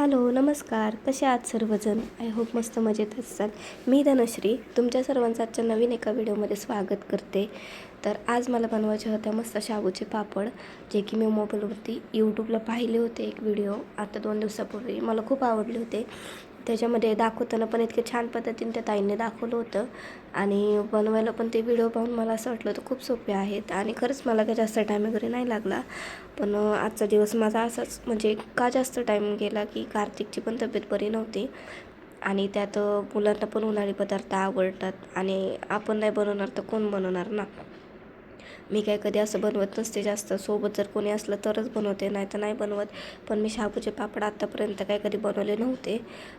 Hello नमस्कार. कसे आहात सर्वजण? आय होप मस्त मजेत असाल. मी धनश्री. तुमच्या सर्वांचं आजच्या नवीन एका व्हिडिओमध्ये स्वागत करते. तर आज मला बनवायचे होते मस्त शाबूचे पापड जे की मी मोबाईलवरती यूट्यूबला पाहिले होते एक व्हिडिओ आता दोन दिवसापूर्वी. मला खूप आवडले होते. त्याच्यामध्ये दाखवताना पण इतके छान पद्धतीने त्या ताईंनी दाखवलं होतं. आणि बनवायला पण ते व्हिडिओ पाहून मला असं वाटलं होतं खूप सोपे आहेत. आणि खरंच मला काही जास्त टाईम वगैरे नाही लागला. पण आजचा दिवस माझा असाच म्हणजे का जास्त टाईम गेला की कार्तिकची पण तब्येत बरी नव्हती. आणि त्यात मुलांना पण उन्हाळी पदार्थ आवडतात. आणि आपण नाही बनवणार तर कोण बनवणार ना? मी काय कधी असं बनवत नसते जास्त. सोबत जर कोणी असलं तरच बनवते नाही तर नाही बनवत. पण मी शाबूचे पापड आत्तापर्यंत काय कधी बनवले नव्हते.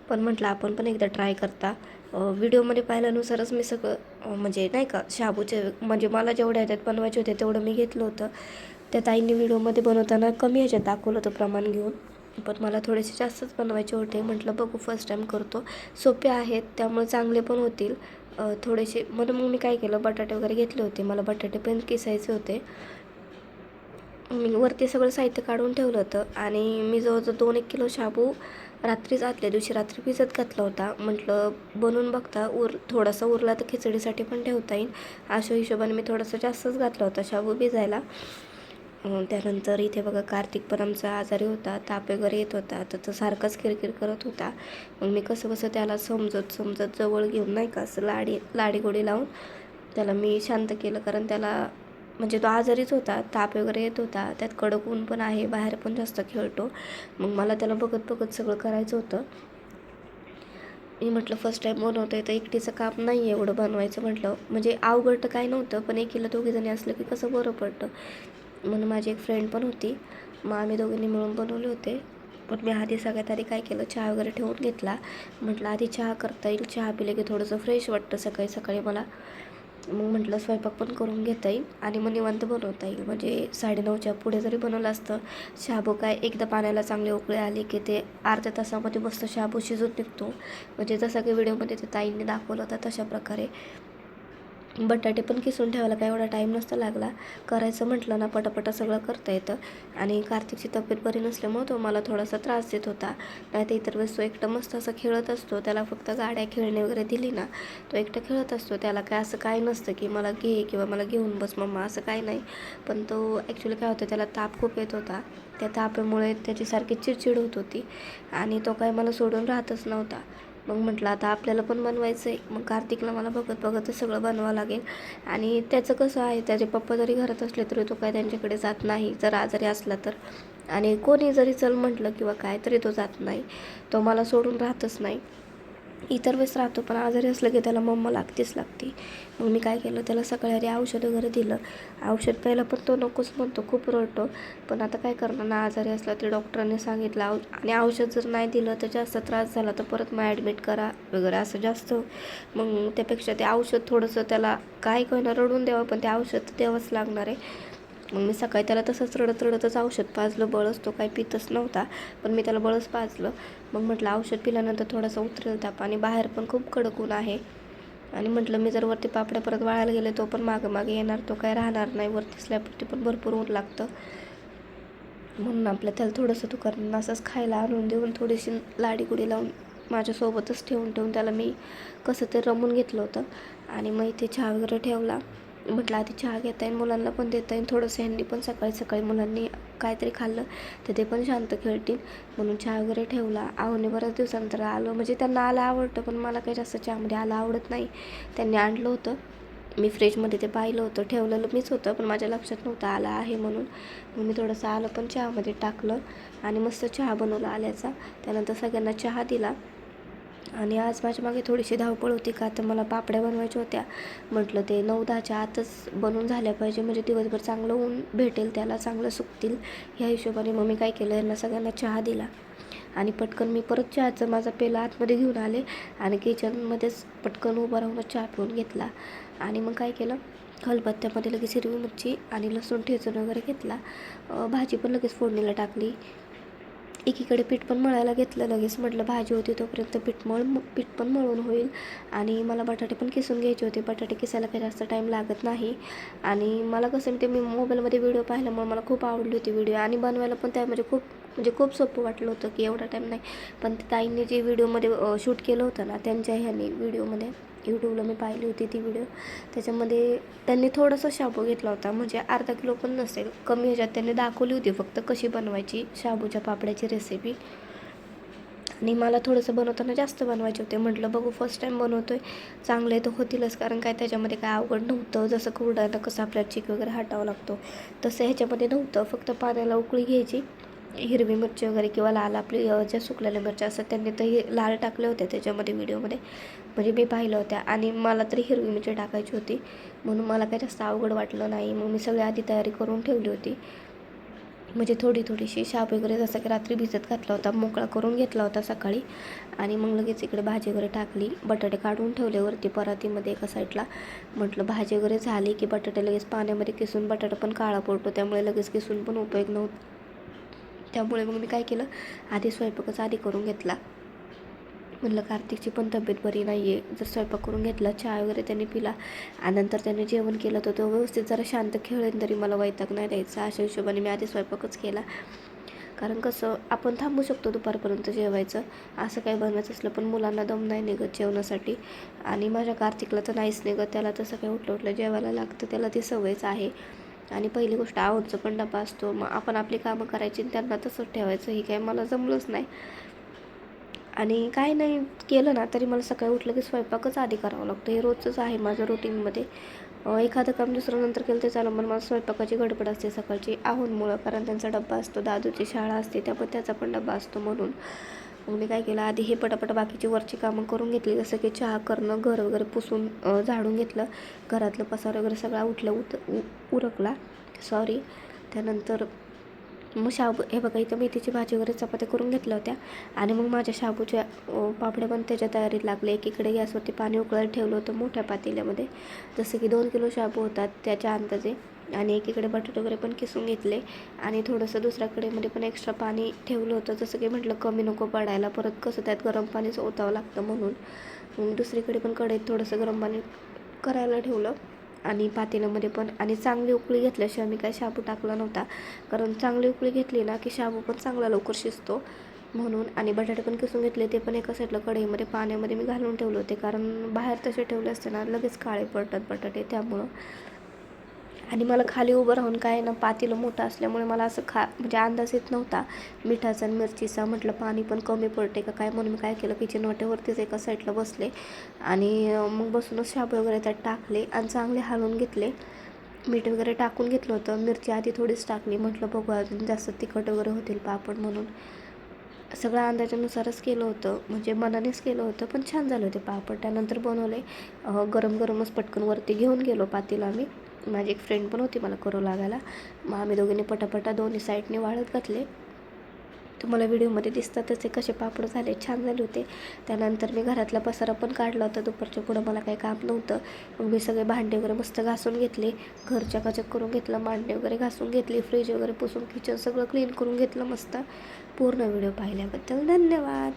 पण म्हटलं आपण पण एकदा ट्राय करता. व्हिडिओमध्ये पाहिल्यानुसारच मी सगळं म्हणजे नाही का शाबूचे म्हणजे मला जेवढ्या ह्याच्यात बनवायचे होते तेवढं मी घेतलं होतं. त्या ताईंनी व्हिडिओमध्ये बनवताना कमी ह्याच्यात दाखवलं होतं प्रमाण घेऊन. पण मला थोडेसे जास्तच बनवायचे होते. म्हटलं बघू फर्स्ट टाईम करतो. सोपे आहेत त्यामुळे चांगले पण होतील. थोडेसे म्हणून मग मी काय केलं बटाटे वगैरे घेतले होते. मला बटाटे पण किसायचे होते. मी वरती सगळं साहित्य काढून ठेवलं होतं आणि मी जवळजवळ दोन एक किलो शाबू रात्रीच आतल्या दिवशी रात्री भिजत घातला होता. म्हटलं बनवून बघता उर थोडासा उरला तर खिचडीसाठी पण ठेवता येईल. अशा हिशोबाने मी थोडासा जास्तच घातला होता शाबू भिजायला. त्यानंतर इथे बघा कार्तिक पण आमचा आजारी होता ताप वगैरे येत होता तर तो सारखाच किरकिर करत होता. मग मी कसं कसं त्याला समजत समजत जवळ घेऊन नाही का असं लाडी लाडीगोडी लावून त्याला मी शांत केलं. कारण त्याला म्हणजे तो आजारीच होता ताप वगैरे येत होता त्यात कडक ऊन पण आहे बाहेर पण जास्त खेळतो. मग मला त्याला बघत बघत सगळं करायचं होतं. मी म्हटलं फर्स्ट टाईम बनवतोय तर एकटीचं काम नाही आहे एवढं बनवायचं. म्हटलं म्हणजे अवघड तर काही नव्हतं पण एकीला दोघीजणी असलं की कसं बरं पडतं? म्हणून माझी एक फ्रेंड पण होती. मग आम्ही दोघींनी मिळून बनवले होते. पण मी आधी सगळ्यात आधी काय केलं चहा वगैरे ठेवून घेतला. म्हटलं आधी चहा करता येईल चहा पिले की थोडंसं फ्रेश वाटतं सकाळी सकाळी मला. मग म्हटलं स्वयंपाक पण करून घेता येईल आणि मग निवांत बनवता येईल. म्हणजे साडेनऊच्या पुढे जरी बनवलं असतं शाबू काय एकदा पाण्याला चांगले उकळे आले की ते अर्ध्या तासामध्ये मस्त शाबू शिजून निघतो. म्हणजे जसं की व्हिडिओमध्ये ते ताईंनी दाखवलं होतं तशा प्रकारे. बटाटे पण किसून ठेवायला काय एवढा टाईम नसता लागला. करायचं म्हटलं ना पटापटा सगळं करता येतं. आणि कार्तिकची तब्येत बरी नसल्यामुळं तो मला थोडासा त्रास देत होता. नाही तर इतर वेळेस तो एकटं मस्त असं खेळत असतो. त्याला फक्त गाड्या खेळणे वगैरे दिली ना तो एकटं खेळत असतो. त्याला काय असं काय नसतं की मला घे किंवा मला घेऊन बस मम्मा असं काय नाही. पण तो ॲक्च्युली काय होतं त्याला ताप खूप येत होता. त्या तापामुळे त्याची सारखी चिडचिड होत होती. आणि तो काय मला सोडून राहतच नव्हता. मग म्हटलं आता आपल्याला पण बनवायचं आहे मग कार्तिकला मला बघत बघतच सगळं बनवावं लागेल. आणि त्याचं कसं आहे त्याचे पप्पा जरी घरात असले तरी तो काय त्यांच्याकडे जात नाही जर आजारी असला तर. आणि कोणी जरी चल म्हटलं किंवा काय तरी तो जात नाही. तो मला सोडून राहतच नाही. इतर वेळेस राहतो पण आजारी असलं की त्याला मम्मा लागतेच लागते. मग मी काय केलं त्याला सकाळी औषध वगैरे दिलं. औषध प्यायला पण तो नकोच म्हणतो खूप रडतो. पण आता काय करणार ना आजारी असला ते डॉक्टरांनी सांगितलं औ आणि औषध जर नाही दिलं तर जास्त त्रास झाला तर परत मग ॲडमिट करा वगैरे असं जास्त. मग त्यापेक्षा ते औषध थोडंसं त्याला काय कळणं रडून द्यावं पण ते औषध द्यावंच लागणार आहे. मग मी सकाळी त्याला तसंच रडत रडतच औषध पाजलं बळच तो काही पितच नव्हता पण मी त्याला बळच पाजलं. मग म्हटलं औषध पिल्यानंतर थोडासा उतरेल ताप आणि बाहेर पण खूप कडक ऊन आहे. आणि म्हटलं मी जर वरती पापड्या परत वाळायला गेले तो पण मागे मागे येणार तो काय राहणार नाही. वरती स्लॅबवरती पण भरपूर ऊन लागतं. म्हणून आपल्या त्याला थोडंसं दुकान असंच खायला आणून देऊन थोडीशी लाडीगुडी लावून माझ्यासोबतच ठेवून ठेवून त्याला मी कसं ते रमून घेतलं होतं. आणि मग इथे चहा वगैरे ठेवला. म्हटलं आधी चहा घेता येईल मुलांना पण देता येईल थोडंसं ह्यांनी पण सकाळी सकाळी मुलांनी काहीतरी खाल्लं तर ते पण शांत खेळतील. म्हणून चहा वगैरे ठेवला. आवने बऱ्याच दिवसानंतर आलं. म्हणजे त्यांना आलं आवडतं पण मला काही जास्त चहामध्ये आलं आवडत नाही. त्यांनी आणलं होतं. मी फ्रीजमध्ये ते पाहिलं होतं. ठेवलेलं मीच होतं पण माझ्या लक्षात नव्हतं आलं आहे म्हणून. मग मी थोडंसं आलं पण चहामध्ये टाकलं आणि मस्त चहा बनवला आल्याचा. त्यानंतर सगळ्यांना चहा दिला. आणि आज माझ्या मागे थोडीशी धावपळ होती का तर मला पापड्या बनवायच्या होत्या. म्हटलं ते नऊ दहाच्या आतच बनवून झाल्या पाहिजे म्हणजे दिवसभर चांगलं ऊन भेटेल त्याला चांगलं सुकतील. ह्या हिशोबाने मग मी काय केलं यांना सगळ्यांना चहा दिला. आणि पटकन मी परत चहाचं माझा पेला आतमध्ये घेऊन आले आणि किचनमध्येच पटकन उभं राहूनच चहा पिऊन घेतला. आणि मग काय केलं खलबत्त्यामध्ये लगेच हिरवी मिरची आणि लसूण ठेचून वगैरे घेतला. भाजी पण लगेच फोडणीला टाकली. एकीकडे पीठ पण मळायला घेतलं लगेच म्हटलं भाजी होती तोपर्यंत पीठ मळ पीठ पण मळून होईल. आणि मला बटाटे पण किसून घ्यायचे होते. बटाटे किसायला काही जास्त टाईम लागत नाही. आणि मला कसं ते मी मोबाईलमध्ये व्हिडिओ पाहिल्यामुळे मला खूप आवडली होती व्हिडिओ आणि बनवायला पण त्यामध्ये खूप म्हणजे खूप सोपं वाटलं होतं की एवढा टाईम नाही. पण ते ताईंनी जे व्हिडिओमध्ये शूट केलं होतं ना त्यांच्या ह्याने व्हिडिओमध्ये यूट्यूबला मी पाहिली होती ती व्हिडिओ त्याच्यामध्ये त्यांनी थोडंसं शाबू घेतला होता. म्हणजे अर्धा किलो पण नसेल कमी ह्याच्यात त्यांनी दाखवली होती फक्त कशी बनवायची शाबूच्या पापड्याची रेसिपी आणि मला थोडंसं बनवताना जास्त बनवायचे होते. म्हटलं बघू फर्स्ट टाईम बनवतो आहे चांगले तर होतीलच कारण काय त्याच्यामध्ये काय अवघड नव्हतं. जसं कुरडायला कसं आपल्याला चिक वगैरे हटावं लागतो तसं ह्याच्यामध्ये नव्हतं. फक्त पाण्याला उकळी घ्यायची हिरवी मिरची वगैरे किंवा लाल आपली ज्या सुकलेल्या मिरच्या असतात त्यांनी तर लाल टाकल्या होत्या त्याच्यामध्ये व्हिडिओमध्ये. म्हणजे मी पाहिलं होत्या आणि मला तरी हिरवी मिरची टाकायची होती. म्हणून मला काही जास्त अवघड वाटलं नाही. मग मी सगळी आधी तयारी करून ठेवली होती. म्हणजे थोडी थोडीशी शाप वगैरे जसं की रात्री भिजत घातला होता मोकळा करून घेतला होता सकाळी. आणि मग लगेच इकडे भाजी वगैरे टाकली. बटाटे काढून ठेवल्यावरती परातीमध्ये एका साईडला. म्हटलं भाजी वगैरे झाली की बटाटे लगेच पाण्यामध्ये किसून बटाटा पण काळा पडतो. त्यामुळे लगेच किसून पण उपयोग नव्हता. त्यामुळे मग मी काय केलं? आधी स्वयंपाकच आधी करून घेतला. म्हणलं कार्तिकची पण तब्येत बरी नाही आहे जर स्वयंपाक करून घेतला चहा वगैरे त्यांनी पिला आणि नंतर त्याने जेवण केलं तर तो व्यवस्थित जरा शांत खेळेन तरी मला वैताग नाही द्यायचा. अशा हिशोबाने मी आधी स्वयंपाकच केला. कारण कसं आपण थांबू शकतो दुपारपर्यंत जेवायचं. असं काही बनवायचं असलं पण मुलांना दम नाही निघत जेवणासाठी. आणि माझ्या कार्तिकला तर नाहीच निघत. त्याला तसं काही उठलं उठलं जेवायला लागतं. त्याला ती सवयच आहे. आणि पहिली गोष्ट आवडचं पण डबा असतो. मग आपण आपली कामं करायची आणि त्यांना तसंच ठेवायचं. हे काही मला जमलंच नाही. आणि काय नाही केलं ना तरी मला सकाळी उठलं की स्वयंपाकच आधी करावं लागतं. हे रोजच आहे माझं रुटीनमध्ये एखादं काम दुसरं नंतर केलं तर चालू पण मला स्वयंपाकाची गडबड असते सकाळची. आहूनमुळं कारण त्यांचा डब्बा असतो. दादूची शाळा असते त्यामुळे त्याचा पण डब्बा असतो म्हणून. मग मी काय केलं आधी हे पटापट बाकीची वरची कामं करून घेतली जसं की चहा करणं घर वगैरे पुसून झाडून घेतलं. घरातलं पसार वगैरे सगळा उठलं उत उ- उरकला. सॉरी त्यानंतर मग शाबू हे बघा इथं मेथीची भाजी वगैरे चपात्या करून घेतल्या होत्या. आणि मग माझ्या शाबूच्या पापड्या पण त्याच्या तयारीत लागले. एकीकडे गॅसवरती पाणी उकळायला ठेवलं होतं मोठ्या पातेल्यामध्ये. जसं की दोन किलो शाबू होतात त्याच्या अंदाजे आणि एकीकडे बटाटे वगैरे पण किसून घेतले. आणि थोडंसं दुसऱ्या कडेमध्ये पण एक्स्ट्रा पाणी ठेवलं होतं. जसं की म्हटलं कमी नको पडायला. परत कसं त्यात गरम पाणीच ओतावं लागतं म्हणून. दुसरीकडे पण कढईत थोडंसं गरम पाणी करायला ठेवलं. आणि पातेल्यामध्ये पण. आणि चांगली उकळी घेतल्याशिवाय मी काय शाबू टाकला नव्हता. कारण चांगली उकळी घेतली ना की शाबू पण चांगला लवकर शिजतो. म्हणून आणि बटाटे पण किसून घेतले. ते पण एका साईडला कढईमध्ये पाण्यामध्ये मी घालून ठेवले होते. कारण बाहेर तसे ठेवले असते ना लगेच काळे पडतात बटाटे. त्यामुळं आणि मला खाली उभं राहून काय ना पातेलं मोठं असल्यामुळे मला असं खा म्हणजे अंदाज येत नव्हता. मिठाचा आणि मिरचीचा म्हटलं पाणी पण कमी पडते का काय? म्हणून मी काय केलं किचन वाटेवरतीच एका साईडला बसले. आणि मग बसूनच शाबू वगैरे त्यात टाकले आणि चांगले हलवून घेतले. मीठ वगैरे टाकून घेतलं होतं. मिरची आधी थोडीच टाकली. म्हटलं बघू अजून जास्त तिखट वगैरे होतील पापड म्हणून. सगळ्या अंदाजानुसारच केलं होतं. म्हणजे मनानेच केलं होतं पण छान झालं होते पापड. त्यानंतर बनवले. गरम गरमच पटकन वरती घेऊन गेलो पातीला आम्ही. माझी एक फ्रेंड पण होती मला करू लागायला. मग आम्ही दोघींनी पटापटा दोन्ही साईडने वाळत घातले. तुम्हाला व्हिडिओमध्ये दिसतातच हे कसे पापड झाले छान झाले होते. त्यानंतर मी घरातला पसारा पण काढला होता दुपारच्या पुढं मला काही काम नव्हतं. मग मी सगळे भांडे वगैरे मस्त घासून घेतले. घरच्या काचक करून घेतलं मांडे वगैरे घासून घेतली फ्रीज वगैरे पुसून किचन सगळं क्लीन करून घेतलं मस्त. पूर्ण व्हिडिओ पाहिल्याबद्दल धन्यवाद.